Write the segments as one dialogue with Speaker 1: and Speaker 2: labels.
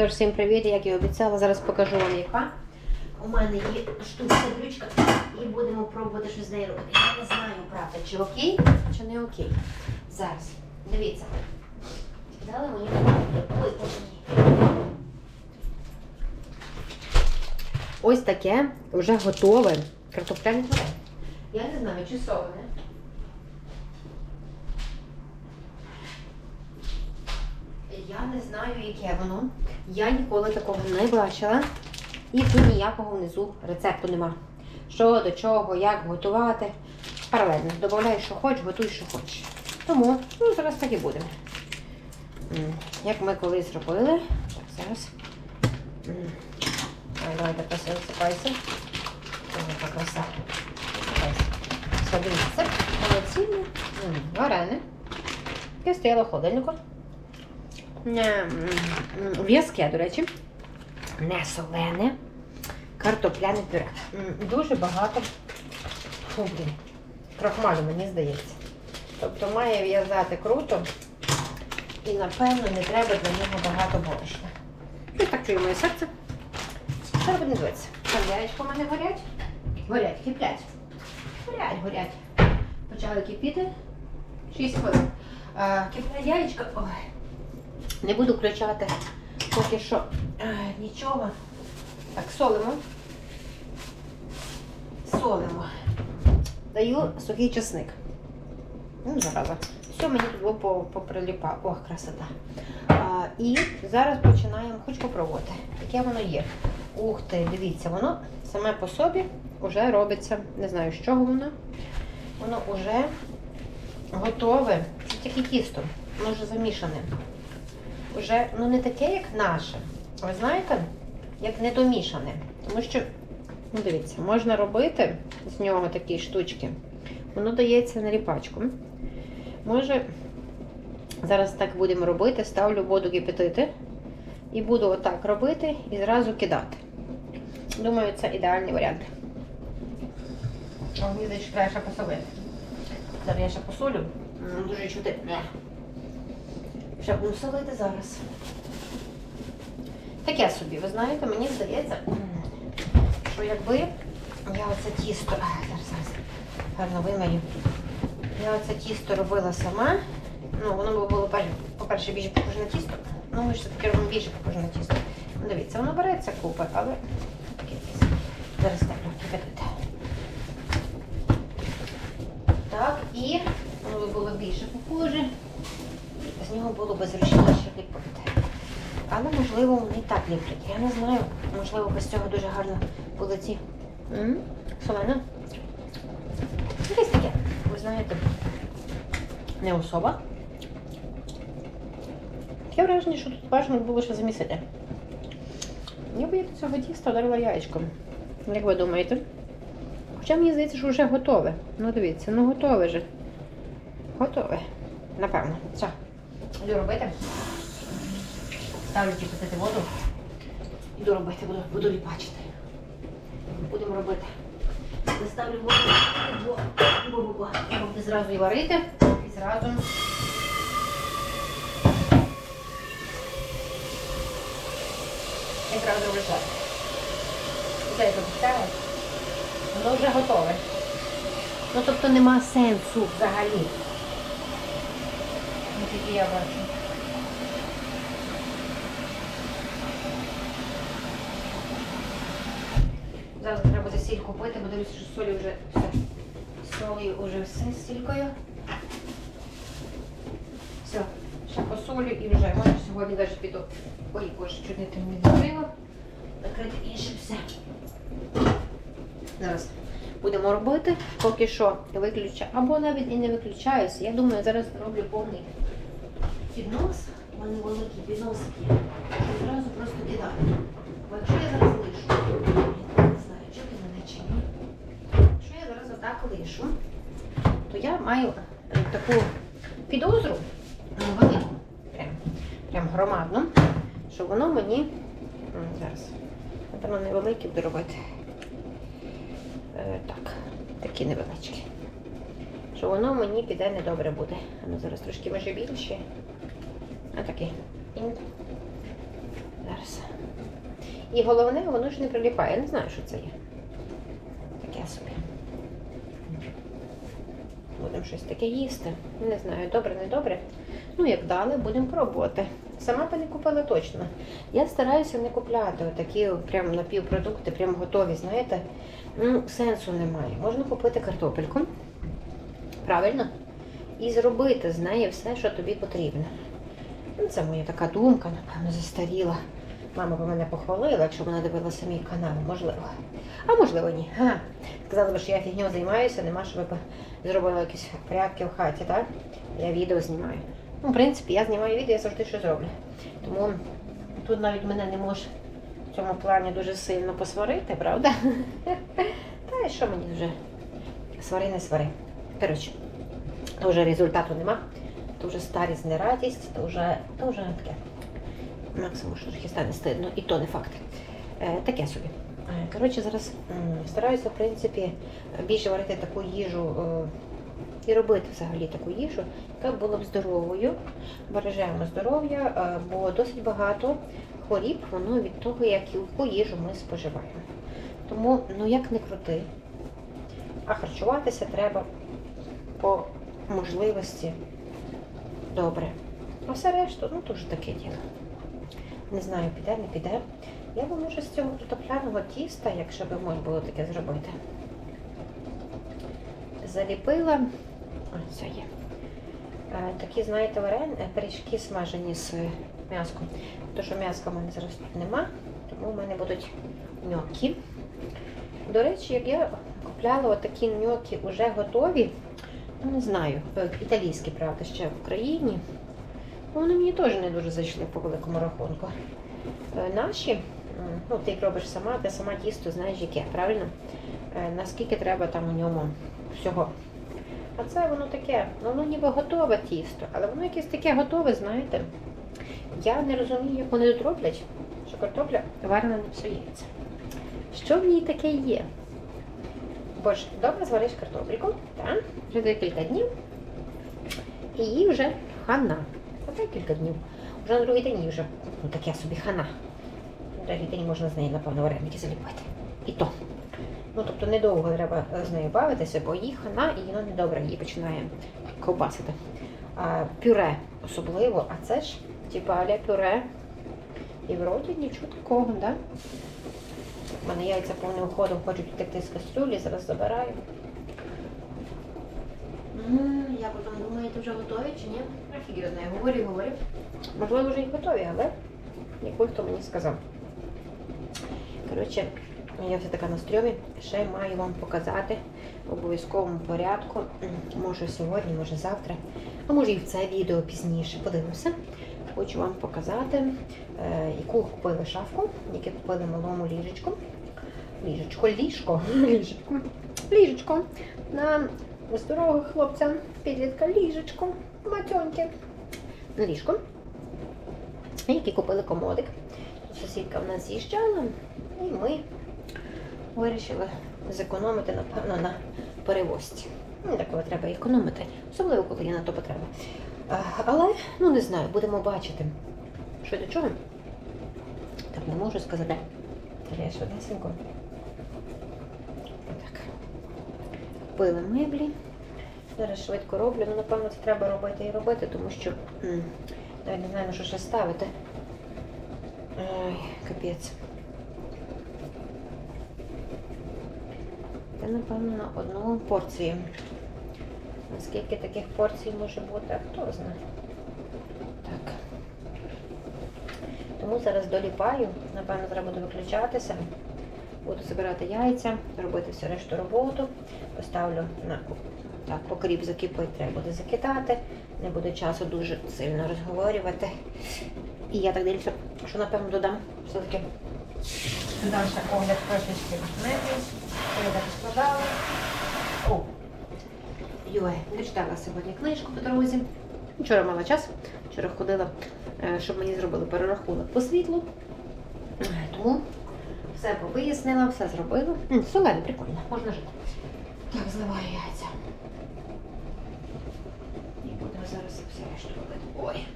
Speaker 1: Тож всім привіт, як і обіцяла, зараз покажу вам яка. У мене є штучна ключка і будемо пробувати щось з нею робити. Я не знаю, правда, чи окей, чи не окей. Зараз. Дивіться. Дали мені Ой. Ось таке вже готове картопляне. Я не знаю, чи солене. Я не знаю, яке воно. Я ніколи такого не бачила. І тут ніякого внизу рецепту нема. Що, до чого, як готувати. Паралельно. Добавляй, що хочеш, готуй, що хочеш. Тому, ну, зараз так і буде. М, Як ми колись робили. Так, зараз. Ай, давайте красиво сипайся. Ось краса. Дивіться. Молодці. М, Варене. Яке стояло в холодильнику. М, В'язке, до речі. Не солене. Картопляне пюре. Дуже багато. Фу, блін. Крахмалю, мені здається. Тобто має в'язати круто. І, напевно, не треба для нього багато борошна. І так чує моє серце. Зараз буде дивитися. Яєчко в мене горять. Горять, киплять. Горять, горять. Почали кипіти. 6 хвилин. А, Киплять яєчка. Ой. Не буду включати поки що е, нічого. Так, солимо. Солимо. Даю сухий чесник. Ну, зараза. Все, мені тут поприліпало. Ох, красота. А, і зараз починаємо, хоч попробувати, яке воно є. Ух ти, дивіться, воно саме по собі вже робиться. Не знаю, з чого воно. Воно вже готове. Це тільки тісто. Воно вже замішане. Уже ну не таке, як наше. Ви знаєте, як недомішане. Тому що, ну дивіться, можна робити з нього такі штучки. Воно дається на ріпачку. Може, зараз так будемо робити, ставлю воду кипятити і буду отак робити і зразу кидати. Думаю, це ідеальний варіант. Мені здається, треба ще посолити. Зараз я ще посолю. Дуже чути. Ще буду солити зараз. Таке собі, ви знаєте, мені здається, що якби я оце тісто. Зараз, зараз гарно вимию. Я оце тісто робила сама. Ну, воно було, по-перше, більше похоже на тісто. Ну, ми ж все-таки робимо більше похоже на тісто. Ну, дивіться, воно береться купи, але таке тісто. Зараз ставлю кипятити. Так, і воно би було більше похоже. З нього було б зручніше ліпити. Але, можливо, вони і так ліплять. Я не знаю. Можливо, без цього дуже гарно були ці. М? Солено. Якесь таке, ви знаєте, не особа. Таке враження, що тут бажано було ще замісити. Я би до цього тіста вдарила яєчком. Як ви думаєте? Хоча мені здається, що вже готове. Ну дивіться, ну готове же. Готове. Напевно. Все. Йду робити. Ставлю кипятити воду. Іду робити, буду, буду ліпачити. Будемо робити. Заставлю воду, бо, бо. Зразу і варити, і зразу. Якраз вирішати. Це я. Воно вже готове. Ну тобто нема сенсу взагалі. Тільки я бачу. Зараз треба буде сіль купити, бо дивлюся, що солі вже все. Солі вже все з сількою. Все, ще посолю і вже. Може сьогодні навіть піду. Ой, боже, чуть не тим закрила. Накрити іншим все. Зараз будемо робити. Поки що виключаю. Або навіть і не виключаюся. Я думаю, зараз роблю повний піднос. У мене великий піднос є. І Зразу просто кидаю. Бо якщо я зараз лишу, я не знаю, чи ти мене чи ні. Якщо я зараз отак лишу, то я маю е, таку підозру велику, прям, прям громадну, що воно мені зараз, напевно, невеликі буду робити. Е, так, такі невеличкі. Що воно мені піде недобре буде. А ну зараз трошки може більше. А такий. І Зараз. І головне, воно ж не приліпає. Я не знаю, що це є. Таке собі. Будемо щось таке їсти. Не знаю, добре, не добре. Ну, як дали, будемо пробувати. Сама би не купила точно. Я стараюся не купляти отакі прям напівпродукти, прям готові, знаєте. Ну, сенсу немає. Можна купити картопельку. Правильно? І зробити з неї все, що тобі потрібно. Ну, це моя така думка, напевно, застаріла. Мама б мене похвалила, якщо вона дивилася мій канал, можливо. А можливо, ні. Ага. Сказали б, що я фігню займаюся, нема, щоб ви зробили якісь порядки в хаті, так? Я відео знімаю. Ну, в принципі, я знімаю відео, я завжди щось роблю. Тому тут навіть мене не може в цьому плані дуже сильно посварити, правда? Та і що мені вже? Свари, не свари. Коротше, вже результату нема, то вже старість не радість, то вже, то вже таке. Максимум, що трохи стане стидно, і то не факт. Е, таке собі. Е, Коротше, зараз стараюся, в принципі, більше варити таку їжу е, і робити взагалі таку їжу, яка була б здоровою. Бережемо здоров'я, е, бо досить багато хворіб воно від того, яку їжу ми споживаємо. Тому, ну як не крути, а харчуватися треба по можливості добре. А все решту, ну то ж таке діло. Не знаю, піде, не піде. Я би може з цього картопляного тіста, якщо б можна було таке зробити. Заліпила. Ось це є. Е, Такі, знаєте, варен... е, пиріжки смажені з м'яском. Тому що м'яска в мене зараз тут нема, тому в мене будуть ньокі. До речі, як я купляла отакі ньокі вже готові, ну не знаю, італійські, правда, ще в Україні. Ну, Вони мені теж не дуже зайшли по великому рахунку. Е, Наші, ну ти їх робиш сама, ти сама тісто знаєш яке, правильно? Е, Наскільки треба там у ньому всього. А це воно таке, ну воно ніби готове тісто, але воно якесь таке готове, знаєте. Я не розумію, як вони тут роблять, що картопля варена не псується. Що в ній таке є? Бо ж добре звариш картопельку, так? Вже декілька днів. І їй вже хана. Та кілька днів. Вже на другий день їй вже ну, таке собі хана. На другий день можна з неї, напевно, вареники заліпити. І то. Ну, тобто недовго треба з нею бавитися, бо їй хана і вона недобре її починає ковбасити. А, пюре особливо, а це ж типа аля пюре. І вроді нічого такого, да? У мене яйця повним ходом хочуть втекти з кастрюлі, зараз забираю. Я потім думаю, ти вже готові чи ні? Нафіг я говорю, говорю. Можливо, вже і готові, але ніхто хто мені сказав. Коротше, я вся така на стрьомі. Ще маю вам показати в обов'язковому порядку. Може сьогодні, може завтра, а може і в це відео пізніше. Подивимося. Хочу вам показати, е, яку купили шафку, яке купили малому ліжечку. Ліжечко, ліжко, ліжечко, ліжечко. На здорового хлопця, підлітка, ліжечко, матьоньки. Ліжко. Які купили комодик. Сусідка в нас з'їжджала, і ми вирішили зекономити, напевно, на перевозці. Ну, деколи треба економити, особливо, коли є на то потреба. А, Але, ну не знаю, будемо бачити, що до чого. Так, не можу сказати. Я швидесенько. Так. Купили меблі. Зараз швидко роблю. Ну, напевно, це треба робити і робити, тому що навіть не знаю, на що ще ставити. Ай, капець. Це, напевно, на одну порцію. Наскільки таких порцій може бути, а хто знає. Так. Тому зараз доліпаю, напевно, треба буде виключатися. Буду збирати яйця, робити всю решту роботу. Поставлю на так, покріп закипить, треба буде закидати. Не буде часу дуже сильно розговорювати. І я так дивлюся, що напевно додам все-таки. Ще огляд трошечки меблів, що я так складала. Йой, не читала сьогодні книжку по дорозі. Вчора мала час. Вчора ходила, е, щоб мені зробили перерахунок по світлу. Е, Тому все повияснила, все зробила. Солене, прикольно, можна жити. Так, зливаю яйця. І будемо зараз все решту робити. Ой,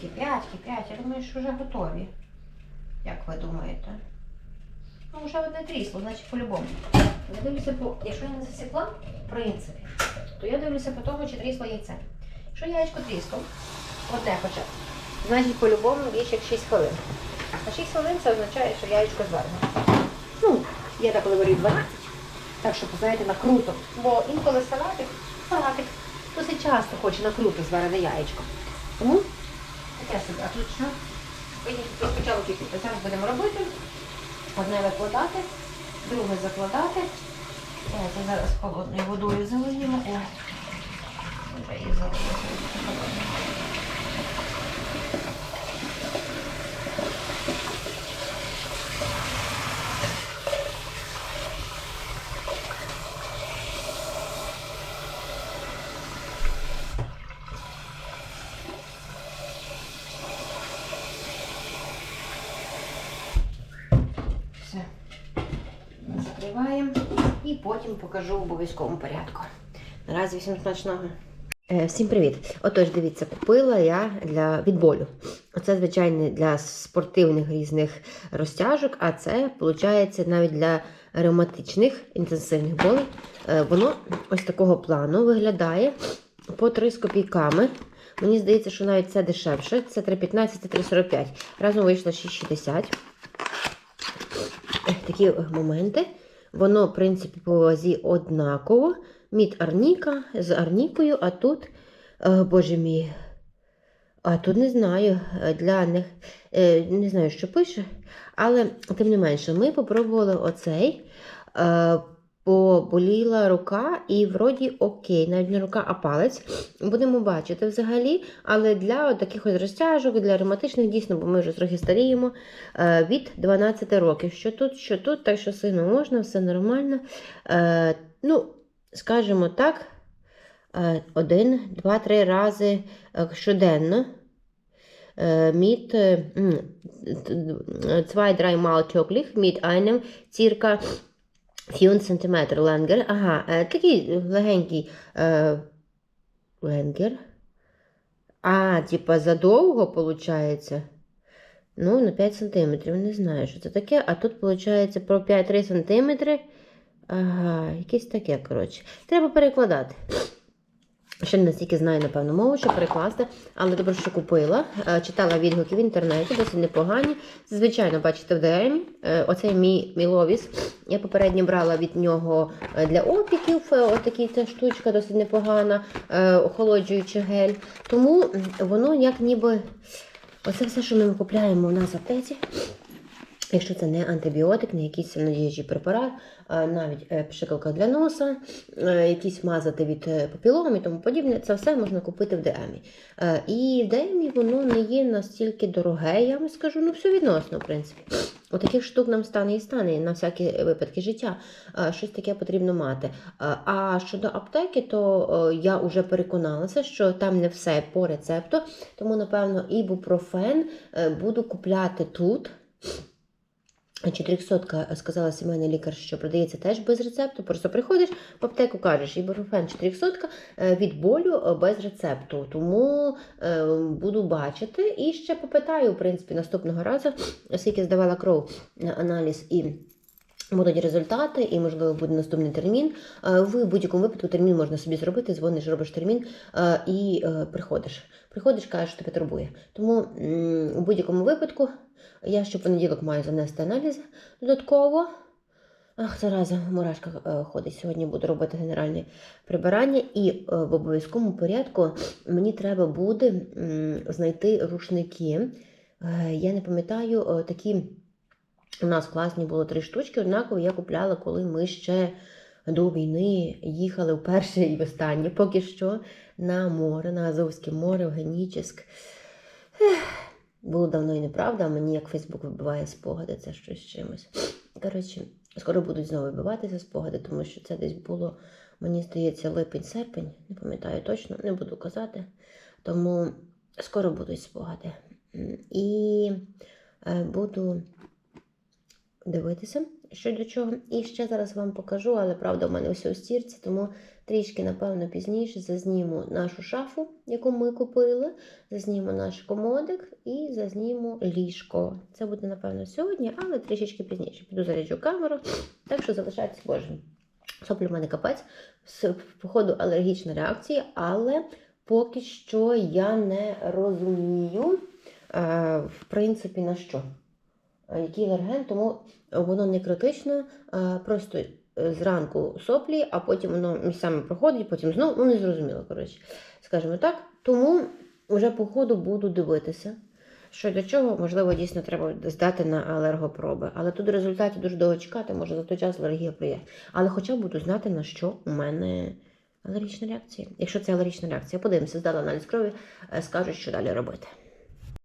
Speaker 1: кипять, кипять. Я думаю, що вже готові. Як ви думаєте? Ну, вже одне крісло, значить по-любому. Я дивлюся по. Якщо я не засікла, в принципі, то я дивлюся по тому, чи трісло яйце. Якщо яєчко трісло, одне хоча значить по-любому більше як 6 хвилин. А 6 хвилин це означає, що яєчко зварено. Ну, я так говорю 12. Так що, знаєте, на круто. Бо інколи салатик, салатик досить часто хоче на круто зварене яєчко. Тому таке собі. А тут що? Тут кипіти. Зараз будемо робити. Одне викладати, друге закладати. Давайте зараз холодною водою залиємо. О, вже і залили. Все. Закриваємо і потім покажу в обов'язковому порядку. Наразі всім смачного. Е, Всім привіт! Отож, дивіться, купила я для від болю. Оце, звичайно, для спортивних різних розтяжок, а це, виходить, навіть для ревматичних інтенсивних болей. Е, Воно ось такого плану виглядає по 3 з копійками. Мені здається, що навіть це дешевше. Це 3,15 це 3,45. Разом вийшло 6,60 такі моменти. Воно, в принципі, по вазі однаково. Мід арніка з арнікою, а тут, о, боже мій, а тут не знаю, е, для них е, не знаю, що пише, але тим не менше, ми попробували оцей. Поболіла рука, і вроді окей, навіть не рука, а палець. Будемо бачити взагалі. Але для таких ось розтяжок, для ревматичних дійсно, бо ми вже трохи старіємо, е, від 12 років. Що тут, що тут, так що сину можна, все нормально. Е, Ну, скажімо так, е, один, два, три рази щоденно. Mit zwei, dreimal täglich mit einem 4 см ленгер. Ага, е, такий легенький е, ленгер. А, типа задовго, виходить. Ну, на 5 см. Не знаю, що це таке. А тут, виходить, про 5-3 см. Ага, якесь таке, коротше. Треба перекладати. Ще не настільки знаю, напевно, мову, що перекласти, але добре, що купила. Е, Читала відгуки в інтернеті, досить непогані. Звичайно, бачите, в ДМ. Оцей мій Міловіс. Я попередньо брала від нього е, для опіків. е, Отакі ця штучка, досить непогана, е, охолоджуючий гель. Тому воно як ніби. Оце все, що ми купляємо у нас в аптеці. Якщо це не антибіотик, не якийсь сильнодіючий препарат, навіть е, пшикалка для носа, е, якісь мазати від е, папілом і тому подібне, це все можна купити в ДМі. І в ДМі воно не є настільки дороге, я вам скажу, ну все відносно, в принципі. Отаких штук нам стане і стане на всякі випадки життя. Щось таке потрібно мати. А щодо аптеки, то я вже переконалася, що там не все по рецепту, тому, напевно, ібупрофен буду купляти тут. 400 сказала сімейний лікар, що продається теж без рецепту. Просто приходиш в аптеку, кажеш, ібупрофен 400 е, від болю е, без рецепту. Тому е, буду бачити і ще попитаю, в принципі, наступного разу, оскільки здавала кров на аналіз і. Будуть результати, і, можливо, буде наступний термін. Е, В будь-якому випадку термін можна собі зробити, дзвониш, робиш термін е, і е, приходиш. Приходиш, кажеш, що тебе турбує. Тому у будь-якому випадку я ще понеділок маю занести аналізи додатково. Ах, зараза, мурашка ходить. Сьогодні буду робити генеральне прибирання, і в обов'язковому порядку мені треба буде знайти рушники. Я не пам'ятаю такі. У нас класні було три штучки, однаково я купляла, коли ми ще до війни їхали вперше і востаннє. Поки що на море, на Азовське море, в Генічеськ. Було давно і неправда, а мені як Фейсбук вибиває спогади, це щось чимось. Коротше, скоро будуть знову вибиватися спогади, тому що це десь було, мені здається, липень-серпень, не пам'ятаю точно, не буду казати. Тому скоро будуть спогади. І е, буду дивитися, що до чого. І ще зараз вам покажу, але правда, в мене все у стірці, тому трішки, напевно, пізніше зазніму нашу шафу, яку ми купили, зазніму наш комодик і зазніму ліжко. Це буде, напевно, сьогодні, але трішечки пізніше. Піду заряджу камеру, так що залишайтесь божим. Соплі в мене капець, походу алергічна реакція, але поки що я не розумію, е, в принципі, на що. Е, Який алерген, тому воно не критично, просто е, зранку соплі, а потім воно місцями проходить, потім знову, ну не зрозуміло, коротше, скажімо так. Тому вже по ходу буду дивитися. Що до чого, можливо, дійсно треба здати на алергопроби. Але тут результатів дуже довго чекати, може за той час алергія прийде. Але хоча б буду знати, на що у мене алергічна реакція. Якщо це алергічна реакція, подивимося, здала аналіз крові, е, скажуть, що далі робити.